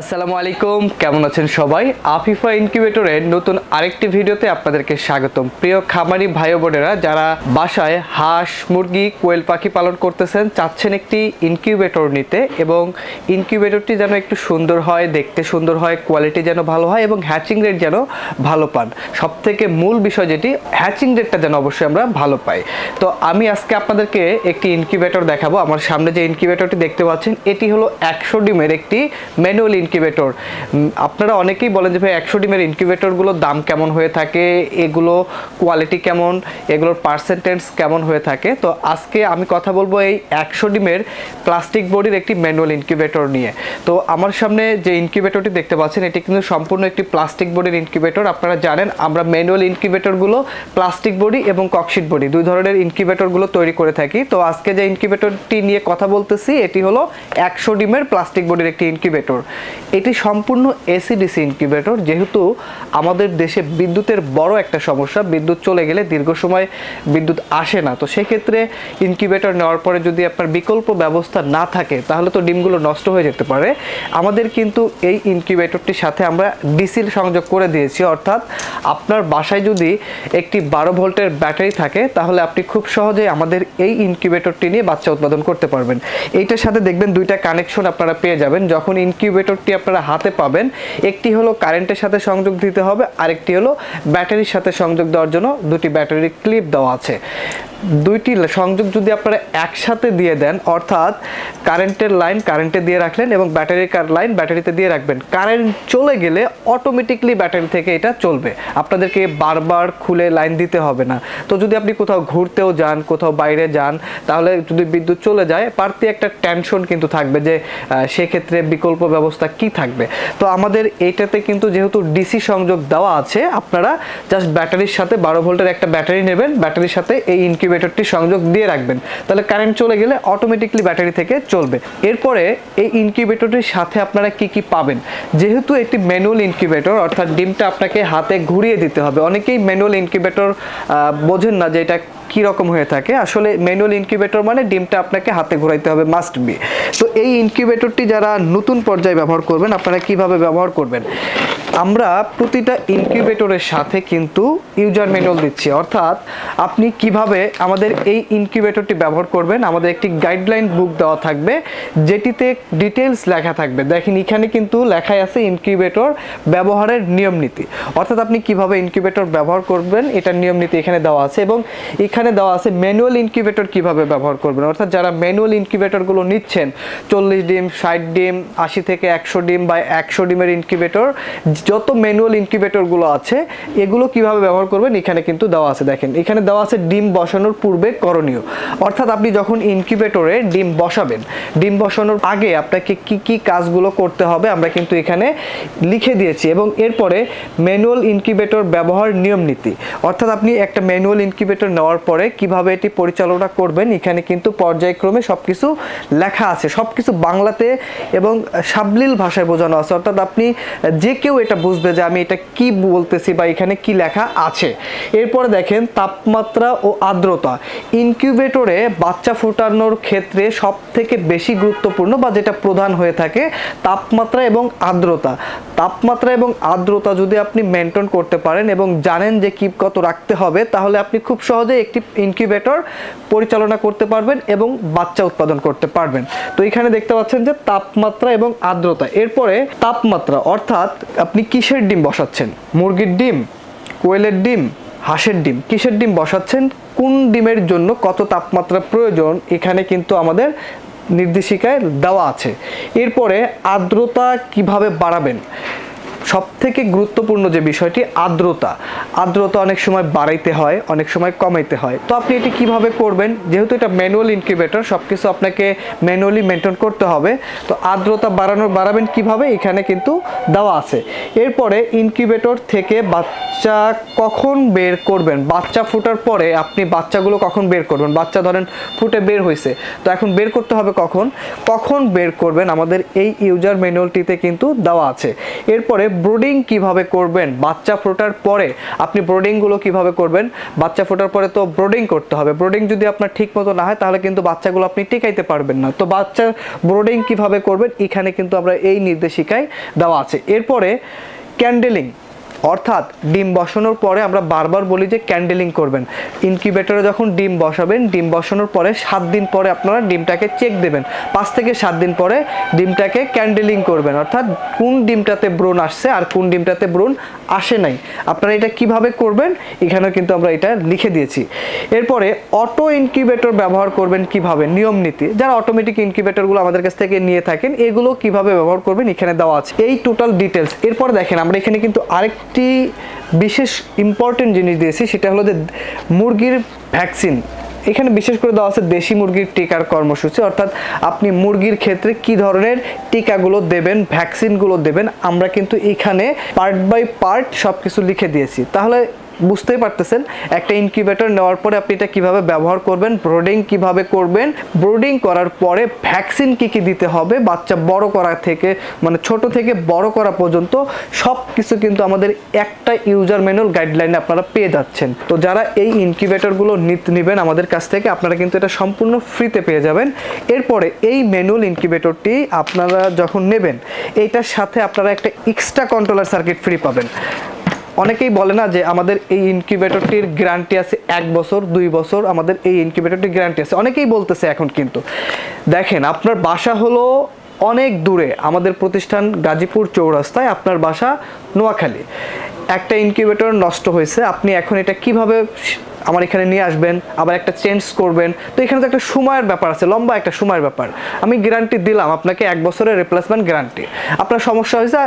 আসসালামু আলাইকুম, কেমন আছেন সবাই? আফিফা ইনকিউবেটরের নতুন আরেকটি ভিডিওতে আপনাদেরকে স্বাগতম। প্রিয় খামারি ভাই বোনেরা, যারা বাসায় হাঁস, মুরগি, কোয়েল পাখি পালন করতেছেন, চাচ্ছেন একটি ইনকিউবেটর নিতে এবং ইনকিউবেটরটি যেন একটু সুন্দর হয়, দেখতে সুন্দর হয় কোয়ালিটি যেন ভালো হয় এবং হ্যাচিং রেট যেন ভালো পান। সব থেকে মূল বিষয় যেটি হ্যাচিং রেটটা যেন অবশ্যই আমরা ভালো পাই। তো আমি আজকে আপনাদেরকে একটি ইনকিউবেটর দেখাবো। আমার সামনে যে ইনকিউবেটরটি দেখতে পাচ্ছেন, এটি হলো একশো ডিমের একটি ম্যানুয়াল ইনকিউবেটর আপনারা অনেকেই বলেন যে ভাই একশো ডিমের ইনকিউবেটরগুলোর দাম কেমন হয়ে থাকে, এগুলো কোয়ালিটি কেমন, এগুলোর পার্সেন্টেজ কেমন হয়ে থাকে? তো আজকে আমি কথা বলব এই একশো ডিমের প্লাস্টিক বডির একটি ম্যানুয়াল ইনকিউবেটর নিয়ে। তো আমার সামনে যে ইনকিউবেটরটি দেখতে পাচ্ছেন, এটি কিন্তু সম্পূর্ণ একটি প্লাস্টিক বডির ইনকিউবেটর আপনারা জানেন, আমরা ম্যানুয়াল ইনকিউবেটরগুলো প্লাস্টিক বডি এবং ককশিট বডি দুই ধরনের ইনকিউবেটরগুলো তৈরি করে থাকি। তো আজকে যে ইনকিউবেটরটি নিয়ে কথা বলতেছি, এটি হলো একশো ডিমের প্লাস্টিক বডির একটি ইনকিউবেটর এটি সম্পূর্ণ এসিডিসি ইনকিউবেটর যেহেতু আমাদের দেশে বিদ্যুতের বড় একটা সমস্যা, বিদ্যুৎ চলে গেলে দীর্ঘ সময় বিদ্যুৎ আসে না। তো সেক্ষেত্রে ইনকিউবেটর নেওয়ার পরে যদি আপনার বিকল্প ব্যবস্থা না থাকে, তাহলে তো ডিমগুলো নষ্ট হয়ে যেতে পারে। আমাদের কিন্তু এই ইনকিউবেটরটির সাথে আমরা ডিসিল সংযোগ করে দিয়েছি, অর্থাৎ আপনার বাসায় যদি একটি বারো ভোল্টের ব্যাটারি থাকে, তাহলে আপনি খুব সহজেই আমাদের এই ইনকিউবেটরটি নিয়ে বাচ্চা উৎপাদন করতে পারবেন। এইটার সাথে দেখবেন দুইটা কানেকশন আপনারা পেয়ে যাবেন। যখন ইনকিউবেটরটি আপনারা হাতে পাবেন। একটি হলো কারেন্টের সাথে সংযোগ দিতে হবে, আরেকটি হলো ব্যাটারির সাথে সংযোগ দেওয়ার জন্য দুটি ব্যাটারি ক্লিপ দেওয়া আছে। দুইটি সংযোগ যদি আপনারা একসাথে দিয়ে দেন, অর্থাৎ কারেন্টের লাইন কারেন্টে দিয়ে রাখলেন এবং ব্যাটারির লাইন ব্যাটারিতে দিয়ে রাখবেন, কারেন্ট চলে গেলে অটোমেটিকলি ব্যাটারি থেকে এটা চলবে। আপনাদেরকে বারবার খুলে লাইন দিতে হবে না। তো যদি আপনি কোথাও ঘুরতেও যান, কোথাও বাইরে যান, তাহলে যদি বিদ্যুৎ চলে যায় পারতে একটা টেনশন কিন্তু থাকবে যে সেক্ষেত্রে বিকল্প ব্যবস্থা কি থাকবে? তো আমাদের এইটাতে কিন্তু যেহেতু ডিসি সংযোগ দেওয়া আছে, আপনারা জাস্ট ব্যাটারির সাথে বারো ভোল্টের একটা ব্যাটারি নেবেন ব্যাটারির সাথে এই ইনকিউবেটরটি সংযোগ দিয়ে রাখবেন। তাহলে কারেন্ট চলে গেলে অটোমেটিকলি ব্যাটারি থেকে চলবে। এরপরে এই ইনকিউবেটরটির সাথে আপনারা কি কি পাবেন? যেহেতু একটি ম্যানুয়াল ইনকিউবেটর অর্থাৎ ডিমটা আপনাকে হাতে ঘুরিয়ে দিতে হবে। অনেকেই ম্যানুয়াল ইনকিউবেটর বোঝেন না যে এটা কি রকম হয়ে থাকে? আসলে ম্যানুয়াল ইনকিউবেটর মানে ডিমটা আপনাকে হাতে ঘোরাইতে হবে মাস্ট বি তো এই ইনকিউবেটরটি যারা নতুন পর্যায়ে ব্যবহার করবেন, আপনারা কীভাবে ব্যবহার করবেন? আমরা প্রতিটা ইনকিউবেটরের সাথে কিন্তু ইউজার ম্যানুয়াল দিচ্ছি। অর্থাৎ আপনি কীভাবে আমাদের এই ইনকিউবেটরটি ব্যবহার করবেন, আমাদের একটি গাইডলাইন বুক দেওয়া থাকবে, যেটিতে ডিটেলস লেখা থাকবে। দেখেন, এখানে কিন্তু লেখাই আছে ইনকিউবেটর ব্যবহারের নিয়ম নীতি। অর্থাৎ আপনি কীভাবে ইনকিউবেটর ব্যবহার করবেন, এটার নিয়ম নীতি এখানে দেওয়া আছে এবং এখানে দেওয়া আছে ম্যানুয়াল ইনকিউবেটর কীভাবে ব্যবহার করবেন। অর্থাৎ যারা ম্যানুয়াল ইনকিউবেটরগুলো নিচ্ছেন, চল্লিশ ডিম, ষাট ডিম, আশি থেকে একশো ডিম বা একশো ডিমের ইনকিউবেটর যত ম্যানুয়াল ইনকিউবেটরগুলো আছে, এগুলো কীভাবে ব্যবহার করবেন, এখানে কিন্তু দেওয়া আছে। দেখেন, এখানে দেওয়া আছে ডিম বসানোর পূর্বে করণীয়। অর্থাৎ আপনি যখন ইনকিউবেটরে ডিম বসাবেন, ডিম বসানোর আগে আপনাকে কি কি কাজগুলো করতে হবে আমরা কিন্তু এখানে লিখে দিয়েছি এবং এরপরে ম্যানুয়াল ইনকিউবেটর ব্যবহার নিয়ম নীতি। অর্থাৎ আপনি একটা ম্যানুয়াল ইনকিউবেটর নেওয়ার পরে কীভাবে এটি পরিচালনা করবেন, এখানে কিন্তু পর্যায়ক্রমে সব কিছু লেখা আছে। সব কিছু বাংলাতে এবং সাবলীল ভাষায় বোঝানো আছে। অর্থাৎ আপনি যে কেউ এটা বুঝবে যে আমি এটা কি বলতেছি বা এখানে কি লেখা আছে। এরপরে দেখেন তাপমাত্রা ও আর্দ্রতা। ইনকিউবেটরে বাচ্চা ফোটানোর ক্ষেত্রে সব থেকে বেশি গুরুত্বপূর্ণ বা যেটা প্রধান হয়ে থাকে, তাপমাত্রা এবং আর্দ্রতা। তাপমাত্রা এবং আর্দ্রতা যদি আপনি মেনটেন করতে পারেন এবং জানেন যে কি কত রাখতে হবে, তাহলে আপনি খুব সহজে একটি ইনকিউবেটর পরিচালনা করতে পারবেন এবং বাচ্চা উৎপাদন করতে পারবেন। তো এখানে দেখতে পাচ্ছেন যে তাপমাত্রা এবং আর্দ্রতা। এরপরে তাপমাত্রা, অর্থাৎ আপনি কিসের ডিম বসাচ্ছেন? মুরগির ডিম? কোয়েলের ডিম? হাঁসের ডিম? কিসের ডিম বসাচ্ছেন? কোন ডিমের জন্য কত তাপমাত্রা প্রয়োজন? এখানে কিন্তু আমাদের নির্দেশিকায় দেওয়া আছে। এরপরে আর্দ্রতা কীভাবে বাড়াবেন? সব থেকে গুরুত্বপূর্ণ যে বিষয়টি, আর্দ্রতা। আর্দ্রতা অনেক সময় বাড়াইতে হয়, অনেক সময় কমাইতে হয়। তো আপনি এটি কীভাবে করবেন? যেহেতু এটা ম্যানুয়াল ইনকিউবেটর সব কিছু আপনাকে ম্যানুয়ালি মেনটেন করতে হবে। তো আর্দ্রতা বাড়ানোর বাড়াবেন কীভাবে? এখানে কিন্তু দেওয়া আছে। এরপরে ইনকিউবেটর থেকে বাচ্চা কখন বের করবেন? বাচ্চা ফোটার পরে আপনি বাচ্চাগুলো কখন বের করবেন? বাচ্চা ধরেন ফুটে বের হয়েছে তো এখন বের করতে হবে কখন? কখন বের করবেন? আমাদের এই ইউজার ম্যানুয়ালটিতে কিন্তু দেওয়া আছে। এরপরে ব্রোডিং কীভাবে করবেন? বাচ্চা ফোটার পরে আপনি ব্রোডিংগুলো কীভাবে করবেন? বাচ্চা ফোটার পরে তো ব্রোডিং করতে হবে। ব্রোডিং যদি আপনার ঠিক মতো না হয়, তাহলে কিন্তু বাচ্চাগুলো আপনি টিকাইতে পারবেন না। তো বাচ্চা ব্রোডিং কীভাবে করবেন? এখানে কিন্তু আমরা এই নির্দেশিকায় দেওয়া আছে। এরপরে ক্যান্ডেলিং। অর্থাৎ ডিম বসানোর পরে আমরা বারবার বলি যে ক্যান্ডেলিং করবেন। ইনকিউবেটরে যখন ডিম বসাবেন, ডিম বসানোর পরে সাত দিন পরে আপনারা ডিমটাকে চেক দেবেন। পাঁচ থেকে সাত দিন পরে ডিমটাকে ক্যান্ডেলিং করবেন। অর্থাৎ কোন ডিমটাতে ব্রণ আসছে আর কোন ডিমটাতে ব্রণ আসে নাই। আপনারা এটা কীভাবে করবেন? এখানেও কিন্তু আমরা এটা লিখে দিয়েছি। এরপরে অটো ইনকিউবেটর ব্যবহার করবেন কীভাবে? নিয়ম নীতি। যারা অটোমেটিক ইনকিউবেটরগুলো আমাদের কাছ থেকে নিয়ে থাকেন, এগুলো কীভাবে ব্যবহার করবেন এখানে দেওয়া আছে। এই টোটাল ডিটেলস এরপর দেখেন, আমরা এখানে কিন্তু আরেকটি বিশেষ ইম্পর্টেন্ট জিনিস দিয়েছি, সেটা হলো যে মুরগির ভ্যাকসিন এখানে বিশেষ করে দেওয়া আছে দেশি মুরগির টিকার কর্মসূচি, অর্থাৎ আপনি মুরগির ক্ষেত্রে কি ধরনের টিকাগুলো দেবেন ভ্যাকসিনগুলো দেবেন, আমরা কিন্তু এখানে পার্ট বাই পার্ট সব কিছু লিখে দিয়েছি। তাহলে বুঝতেই পারতেছেন, একটা ইনকিউবেটর নেওয়ার পরে আপনি এটা কীভাবে ব্যবহার করবেন ব্রোডিং কীভাবে করবেন ব্রোডিং করার পরে ভ্যাকসিন কি কি দিতে হবে, বাচ্চা বড় করা থেকে মানে ছোট থেকে বড় করা পর্যন্ত সব কিছু কিন্তু আমাদের একটা ইউজার ম্যানুয়াল গাইডলাইনে আপনারা পেয়ে যাচ্ছেন। তো যারা এই ইনকিউবেটরগুলো নেবেন আমাদের কাছ থেকে, আপনারা কিন্তু এটা সম্পূর্ণ ফ্রিতে পেয়ে যাবেন। এরপরে এই ম্যানুয়াল ইনকিউবেটরটি আপনারা যখন নেবেন, এইটার সাথে আপনারা একটা এক্সট্রা কন্ট্রোলার সার্কিট ফ্রি পাবেন। অনেকেই বলে না যে আমাদের এই ইনকিউবেটরটির গ্যারান্টি আছে এক বছর, দুই বছর, আমাদের এই ইনকিউবেটরটির গ্যারান্টি আছে। অনেকেই বলতেছে এখন কিন্তু। দেখেন, আপনার বাসা হলো অনেক দূরে, আমাদের প্রতিষ্ঠান গাজীপুর চৌরাস্তায়, আপনার বাসা নোয়াখালী। একটা ইনকিউবেটর নষ্ট হয়েছে, আপনি এখন এটা কীভাবে আমার এখানে নিয়ে আসবেন, আবার একটা চেঞ্জ করবেন। তো এখানে তো একটা সময়ের ব্যাপার আছে, লম্বা একটা সময়ের ব্যাপার। আমি গ্যারান্টি দিলাম আপনাকে এক বছরের রিপ্লেসমেন্ট গ্যারান্টি আপনার সমস্যা হয়েছে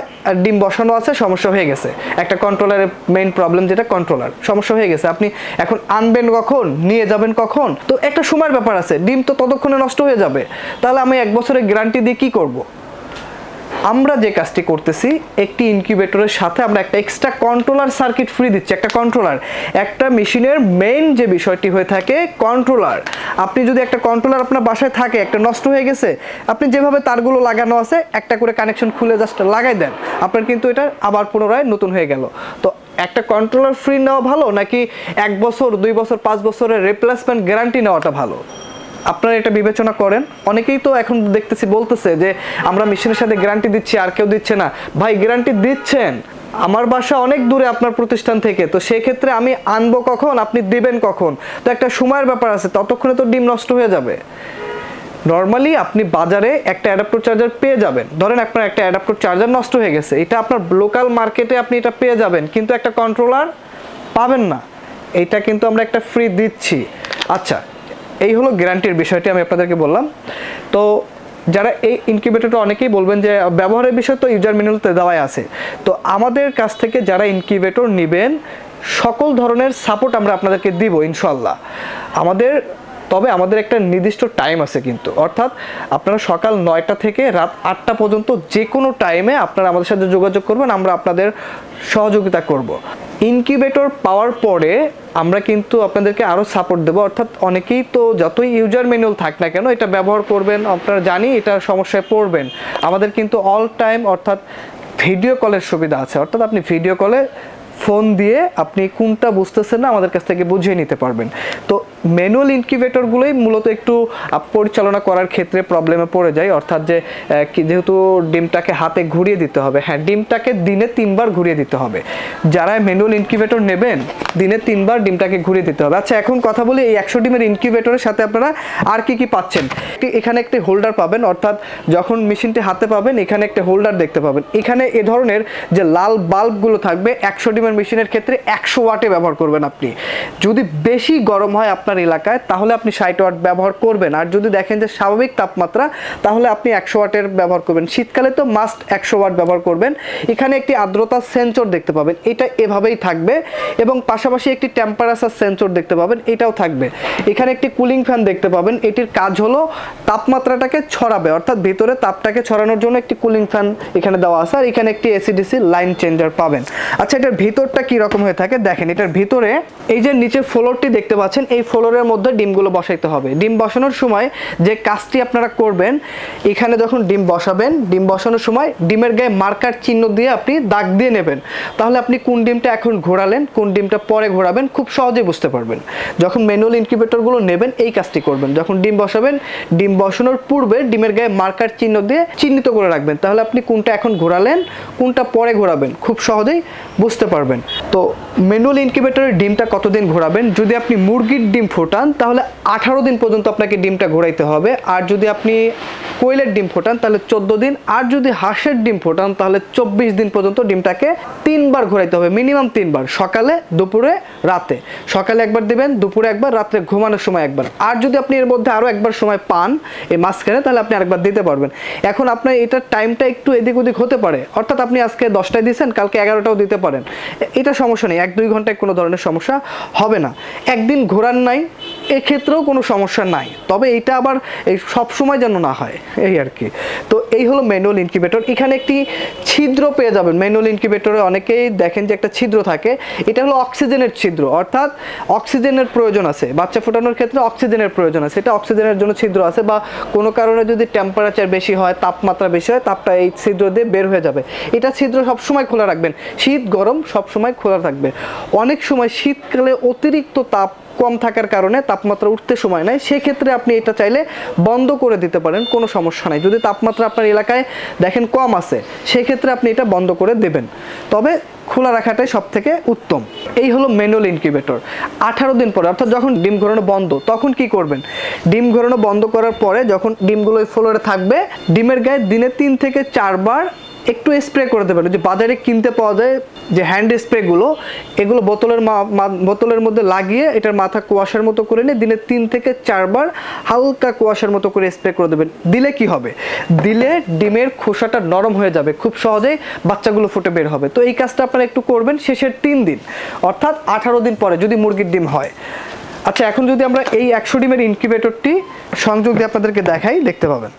ডিম বসানো আছে, সমস্যা হয়ে গেছে। একটা কন্ট্রোলারের মেইন প্রবলেম যেটা কন্ট্রোলার সমস্যা হয়ে গেছে। আপনি এখন আনবেন কখন, নিয়ে যাবেন কখন? তো একটা সময়ের ব্যাপার আছে, ডিম তো ততক্ষণে নষ্ট হয়ে যাবে। তাহলে আমি এক বছরের গ্যারান্টি দিয়ে কী করব? আমরা যে কাজটি করতেছি, একটি ইনকিউবেটরের সাথে আমরা একটা এক্সট্রা কন্ট্রোলার সার্কিট ফ্রি দিচ্ছি, একটা কন্ট্রোলার একটা মেশিনের মেইন যে বিষয়টি হয়ে থাকে কন্ট্রোলার আপনি যদি একটা কন্ট্রোলার আপনার বাসায় থাকে, একটা নষ্ট হয়ে গেছে, আপনি যেভাবে তারগুলো লাগানো আছে, একটা করে কানেকশন খুলে জাস্ট লাগাই দেন। আপনার কিন্তু এটা আবার পুনরায় নতুন হয়ে গেল। তো একটা কন্ট্রোলার ফ্রি নেওয়া ভালো, নাকি এক বছর, দুই বছর, পাঁচ বছরের রিপ্লেসমেন্ট গ্যারান্টি নেওয়াটা ভালো? আপনারা এটা বিবেচনা করেন। অনেকেই তো এখন দেখতেছি বলতেছে যে, আমরা মেশিনের সাথে গ্যারান্টি দিচ্ছি, আর কেউ দিচ্ছে না। ভাই গ্যারান্টি দিচ্ছেন। আমার বাসা অনেক দূরে আপনার প্রতিষ্ঠান থেকে, তো সেই ক্ষেত্রে আমি আনব কখন? আপনি দিবেন কখন? তো একটা সময়ের ব্যাপার আছে, ততক্ষণে তো ডিম নষ্ট হয়ে যাবে। নর্মালি আপনি বাজারে একটা অ্যাডাপ্টর চার্জার পেয়ে যাবেন। ধরেন আপনার একটা অ্যাডাপ্টর চার্জার নষ্ট হয়ে গেছে, এটা আপনার লোকাল মার্কেটে আপনি এটা পেয়ে যাবেন, কিন্তু একটা কন্ট্রোলার পাবেন না। এটা কিন্তু আমরা একটা ফ্রি দিচ্ছি। আচ্ছা এই হলো গ্যারান্টির বিষয়টি আমি আপনাদেরকে বললাম। তো যারা এই ইনকিউবেটরটা অনেকেই বলবেন যে, ব্যবহারের বিষয় তো ইউজার ম্যানুয়ালতে দেওয়াই আছে। তো আমাদের কাছ থেকে যারা ইনকিউবেটর নেবেন, সকল ধরনের সাপোর্ট আমরা আপনাদেরকে দিব ইনশাল্লাহ আমাদের, তবে আমাদের একটা নির্দিষ্ট টাইম আছে কিন্তু। অর্থাৎ আপনারা সকাল নয়টা থেকে রাত আটটা পর্যন্ত যে কোনো টাইমে আপনারা আমাদের সাথে যোগাযোগ করবেন, আমরা আপনাদের সহযোগিতা করব। ইনকিউবেটর পাওয়ার পরে আমরা কিন্তু আপনাদেরকে আরও সাপোর্ট দেবো। অর্থাৎ অনেকেই তো যতই ইউজার ম্যানুয়াল থাক না কেন এটা ব্যবহার করবেন, আপনারা জানি এটা সমস্যায় পড়বেন। আমাদের কিন্তু অল টাইম অর্থাৎ ভিডিও কলের সুবিধা আছে। অর্থাৎ আপনি ভিডিও কলে ফোন দিয়ে আপনি কোনটা বুঝতেছেন না আমাদের কাছ থেকে বুঝিয়ে নিতে পারবেন। তো ম্যানুয়াল ইনকিউবেটরগুলোই মূলত একটু পরিচালনা করার ক্ষেত্রে প্রবলেমে পড়ে যায়। অর্থাৎ যে যেহেতু ডিমটাকে হাতে ঘুরিয়ে দিতে হবে হ্যাঁ ডিমটাকে দিনে তিনবার ঘুরিয়ে দিতে হবে। যারা ম্যানুয়াল ইনকিউবেটর নেবেন, দিনে তিনবার ডিমটাকে ঘুরিয়ে দিতে হবে। আচ্ছা এখন কথা বলি এই একশো ডিমের ইনকিউবেটরের সাথে আপনারা আর কি কি পাচ্ছেন? এখানে একটি হোল্ডার পাবেন, অর্থাৎ যখন মেশিনটি হাতে পাবেন, এখানে একটা হোল্ডার দেখতে পাবেন। এখানে এ ধরনের যে লাল বাল্বগুলো থাকবে, একশো ডিমের মেশিনের ক্ষেত্রে একশো ওয়াটে ব্যবহার করবেন আপনি। যদি বেশি গরম হয় আপনার এলাকায়, তাহলে আপনি ষাট ওয়াট ব্যবহার করবেন। আর যদি দেখেন যে স্বাভাবিক তাপমাত্রা, তাহলে আপনি একশো ওয়াটের ব্যবহার করবেন। শীতকালে তো মাস্ট একশো ওয়াট ব্যবহার করবেন। এখানে একটি আর্দ্রতা সেন্সর দেখতে পাবেন। এটা এভাবেই থাকবে। এবং পাশাপাশি একটি টেম্পারেচার সেন্সর দেখতে পাবেন। এটাও থাকবে। এখানে একটি কুলিং ফ্যান দেখতে পাবেন। এটির কাজ হলো তাপমাত্রাটাকে ছড়াবে। অর্থাৎ ভেতরে তাপটাকে ছড়ানোর জন্য একটি কুলিং ফ্যান এখানে দেওয়া আছে। আর এখানে একটি এসিডিসি লাইন চেঞ্জার পাবেন। আচ্ছা এটার ভিতরে ভিতরটা কি রকম হয়ে থাকে দেখেন, এটার ভিতরে এই যে নিচে ফ্লোরটি দেখতে পাচ্ছেন, এই ফ্লোরের মধ্যে ডিমগুলো বসাইতে হবে। ডিম বসানোর সময় যে কাজটি আপনারা করবেন, এখানে যখন ডিম বসাবেন, ডিম বসানোর সময় ডিমের গায়ে মার্কার চিহ্ন দিয়ে আপনি দাগ দিয়ে নেবেন। তাহলে আপনি কোন ডিমটা এখন ঘোরালেন, কোন ডিমটা পরে ঘোরাবেন খুব সহজেই বুঝতে পারবেন। যখন ম্যানুয়াল ইনকিউবেটরগুলো নেবেন, এই কাজটি করবেন। যখন ডিম বসাবেন, ডিম বসানোর পূর্বে ডিমের গায়ে মার্কার চিহ্ন দিয়ে চিহ্নিত করে রাখবেন। তাহলে আপনি কোনটা এখন ঘোরালেন, কোনটা পরে ঘোরাবেন, খুব সহজেই বুঝতে পারবেন। তো ম্যানুয়াল ইনকিউবেটরের ডিমটা কতদিন ঘোরাবেন? যদি আপনি মুরগির ডিম ফোটান, তাহলে আঠারো দিন পর্যন্ত আপনাকে ডিমটা ঘোরাইতে হবে। আর যদি আপনি কোয়েলের ডিম ফোটান, তাহলে চোদ্দ দিন। আর যদি হাঁসের ডিম ফোটান, তাহলে চব্বিশ দিন পর্যন্ত ডিমটাকে তিনবার ঘোরাইতে হবে, মিনিমাম তিনবার, সকালে, দুপুরে, রাতে। সকালে একবার দিবেন, দুপুরে একবার, রাত্রে ঘুমানোর সময় একবার। আর যদি আপনি এর মধ্যে আরও একবার সময় পান এই মাঝখানে, তাহলে আপনি আরেকবার দিতে পারবেন। এখন আপনার এটার টাইমটা একটু এদিক ওদিক হতে পারে। অর্থাৎ আপনি আজকে দশটায় দিয়েছেন, কালকে এগারোটাও দিতে পারেন। এটা সমস্যা নেই, এক দুই ঘন্টায় কোনো ধরনের সমস্যা হবে না। একদিন ঘোরার নাই এক্ষেত্রেও কোনো সমস্যা নাই। তবে এইটা আবার এই সবসময় যেন না হয়, এই আর কি। তো এই হলো ম্যানুয়াল ইনকিউবেটর। এখানে একটি ছিদ্র পেয়ে যাবেন। ম্যানুয়াল ইনকিউবেটরে অনেকেই দেখেন যে একটা ছিদ্র থাকে। এটা হলো অক্সিজেনের ছিদ্র। অর্থাৎ অক্সিজেনের প্রয়োজন আছে। বাচ্চা ফোটানোর ক্ষেত্রে অক্সিজেনের প্রয়োজন আছে। এটা অক্সিজেনের জন্য ছিদ্র আছে বা কোনো কারণে যদি টেম্পারেচার বেশি হয়, তাপমাত্রা বেশি হয়, তাপটা এই ছিদ্র দিয়ে বের হয়ে যাবে। এটা ছিদ্র সবসময় খোলা রাখবেন। শীত, গরম সবসময় খোলা থাকবে। অনেক সময় শীতকালে অতিরিক্ত তাপ কম থাকার কারণে তাপমাত্রা উঠতে সময় নেয়। সেক্ষেত্রে আপনি এটা চাইলে বন্ধ করে দিতে পারেন। কোনো সমস্যা নাই। যদি তাপমাত্রা আপনার এলাকায় দেখেন কম আছে, সেক্ষেত্রে আপনি এটা বন্ধ করে দেবেন। তবে খোলা রাখাটাই সব থেকে উত্তম। এই হলো ম্যানুয়াল ইনকিউবেটর। আঠারো দিন পরে, অর্থাৎ যখন ডিম ঘোরানো বন্ধ, তখন কি করবেন? ডিম ঘোরানো বন্ধ করার পরে যখন ডিমগুলো ফ্লোরে থাকবে, ডিমের গায়ে দিনে তিন থেকে চারবার একটু স্প্রে করে দেবেন। যে বাজারে কিনতে পাওয়া যায় যে হ্যান্ড স্প্রেগুলো এগুলো বোতলের বোতলের মধ্যে লাগিয়ে এটার মাথা কুয়াশার মতো করে নিয়ে দিনে তিন থেকে চারবার হালকা কুয়াশার মতো করে স্প্রে করে দেবেন। দিলে কি হবে? দিলে ডিমের খোসাটা নরম হয়ে যাবে খুব সহজেই বাচ্চাগুলো ফুটে বের হবে। তো এই কাজটা আপনারা একটু করবেন শেষের তিন দিন। অর্থাৎ আঠারো দিন পরে যদি মুরগির ডিম হয়। আচ্ছা এখন যদি আমরা এই একশো ডিমের ইনকিউবেটরটি সংযোগ দিয়ে আপনাদেরকে দেখাই, দেখতে পাবেন।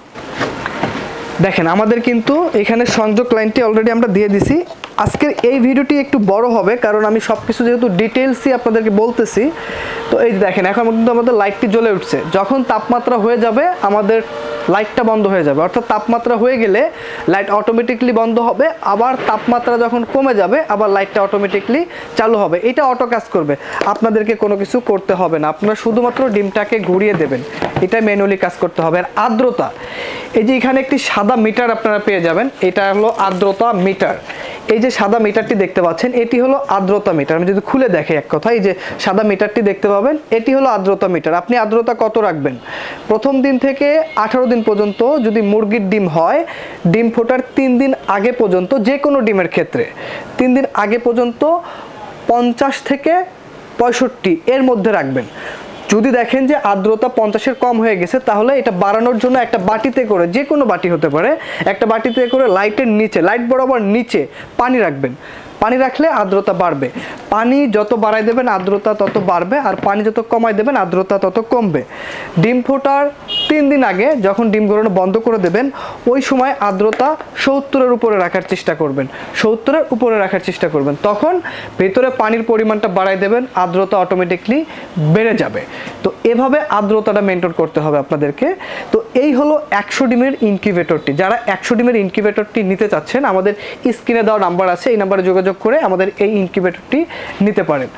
দেখেন, আমাদের কিন্তু এখানে সংযোগ লাইনটি অলরেডি আমরা দিয়ে দিছি। আজকের এই ভিডিওটি একটু বড় হবে, কারণ আমি সব কিছু যেহেতু ডিটেলসই আপনাদেরকে বলতেছি। তো এই দেখেন, এখন কিন্তু আমাদের লাইটটি জ্বলে উঠছে। যখন তাপমাত্রা হয়ে যাবে, আমাদের লাইটটা বন্ধ হয়ে যাবে। অর্থাৎ তাপমাত্রা হয়ে গেলে লাইট অটোমেটিকলি বন্ধ হবে, আবার তাপমাত্রা যখন কমে যাবে, আবার লাইটটা অটোমেটিকলি চালু হবে। এটা অটো কাজ করবে। আপনাদেরকে কোনো কিছু করতে হবে না। আপনারা শুধুমাত্র ডিমটাকে ঘুরিয়ে দেবেন। এটা ম্যানুয়ালি কাজ করতে হবে। আর আর্দ্রতা, এই যে এখানে একটি সাদা মিটার আপনারা পেয়ে যাবেন, এটা হলো আর্দ্রতা মিটার এই যে সাদা মিটারটি দেখতে পাচ্ছেন, এটি হলো আর্দ্রতা মিটার আমি যদি খুলে দেখে এক কথা এই যে সাদা মিটারটি দেখতে পাবেন, এটি হলো আর্দ্রতা মিটার আপনি আর্দ্রতা কত রাখবেন? প্রথম দিন থেকে আঠারো দিন পর্যন্ত যদি মুরগির ডিম হয়, ডিম ফোটার তিন দিন আগে পর্যন্ত যে কোনো ডিমের ক্ষেত্রে, তিন দিন আগে পর্যন্ত পঞ্চাশ থেকে পঁয়ষট্টি এর মধ্যে রাখবেন। যদি দেখেন যে আর্দ্রতা পঞ্চাশের কম হয়ে গেছে, তাহলে এটা বাড়ানোর জন্য একটা বাটিতে করে, যে কোনো বাটি হতে পারে, একটা বাটিতে করে লাইটের নিচে লাইট বরাবর নিচে পানি রাখবেন। পানি রাখলে আর্দ্রতা বাড়বে। পানি যত বাড়াই দেবেন, আর্দ্রতা তত বাড়বে আর পানি যত কমাই দেবেন, আর্দ্রতা তত কমবে। ডিম ফোটার তিন দিন আগে যখন ডিম ঘোরানো বন্ধ করে দেবেন, ওই সময় আর্দ্রতা সত্তরের উপরে রাখার চেষ্টা করবেন। সত্তরের উপরে রাখার চেষ্টা করবেন। তখন ভেতরে পানির পরিমাণটা বাড়াই দেবেন, আর্দ্রতা অটোমেটিকলি বেড়ে যাবে। তো এভাবে আর্দ্রতাটা মেনটেন করতে হবে আপনাদেরকে। তো এই হলো একশো ডিমের ইনকিউবেটরটি যারা একশো ডিমের ইনকিউবেটরটি নিতে চাচ্ছেন, আমাদের স্ক্রিনে দেওয়া নাম্বার আছে, এই নাম্বারে যোগাযোগ করে আমাদের এই ইনকিউবেটরটি নিতে পারেন।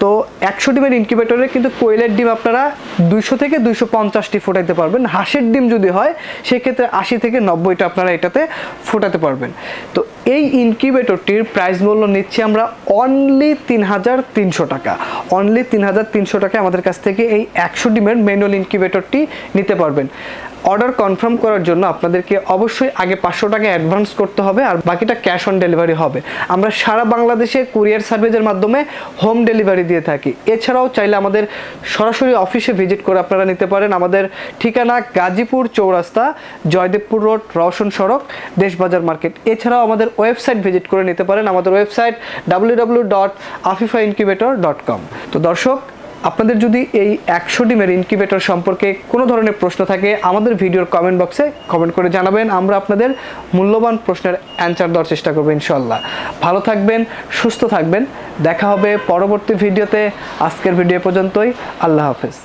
তো একশো ডিমের ইনকিউবেটরে কিন্তু কোয়েলের ডিম আপনারা দুইশো থেকে দুইশো পঞ্চাশটি ফোটাইতে পারবেন। হাঁসের ডিম যদি হয়, সেক্ষেত্রে আশি থেকে নব্বইটা আপনারা এটাতে ফোটাতে পারবেন। তো এই ইনকিউবেটরটির প্রাইস মূল্য নিচ্ছি আমরা অনলি তিন হাজার তিনশো টাকা। অনলি তিন হাজার তিনশো টাকা আমাদের কাছ থেকে এই একশো ডিমের ম্যানুয়াল ইনকিউবেটরটি নিতে পারবেন। অর্ডার কনফার্ম করার জন্য আপনাদেরকে অবশ্যই আগে পাঁচশো টাকা অ্যাডভান্স করতে হবে আর বাকিটা ক্যাশ অন ডেলিভারি হবে। আমরা সারা বাংলাদেশে কুরিয়ার সার্ভিসের মাধ্যমে হোম ডেলিভারি দিয়ে থাকি। এছাড়াও চাইলে আমাদের সরাসরি অফিসে ভিজিট করে আপনারা নিতে পারেন আমাদের ঠিকানা গাজীপুর চৌরাস্তা, জয়দেবপুর রোড, রওশন সড়ক, দেশবাজার মার্কেট। এছাড়াও আমাদের ওয়েবসাইট ভিজিট করে নিতে পারেন। আমাদের website W dot Afifa incubator dot com তো দর্শক আপনাদের যদি এই একশো ডিমের ইনকিউবেটর সম্পর্কে কোনো ধরনের প্রশ্ন থাকে, আমাদের ভিডিওর কমেন্ট বক্সে কমেন্ট করে জানাবেন। আমরা আপনাদের মূল্যবান প্রশ্নের অ্যান্সার দেওয়ার চেষ্টা করব ইনশাল্লাহ ভালো থাকবেন, সুস্থ থাকবেন। দেখা হবে পরবর্তী ভিডিওতে। আজকের ভিডিও পর্যন্তই। আল্লাহ হাফেজ।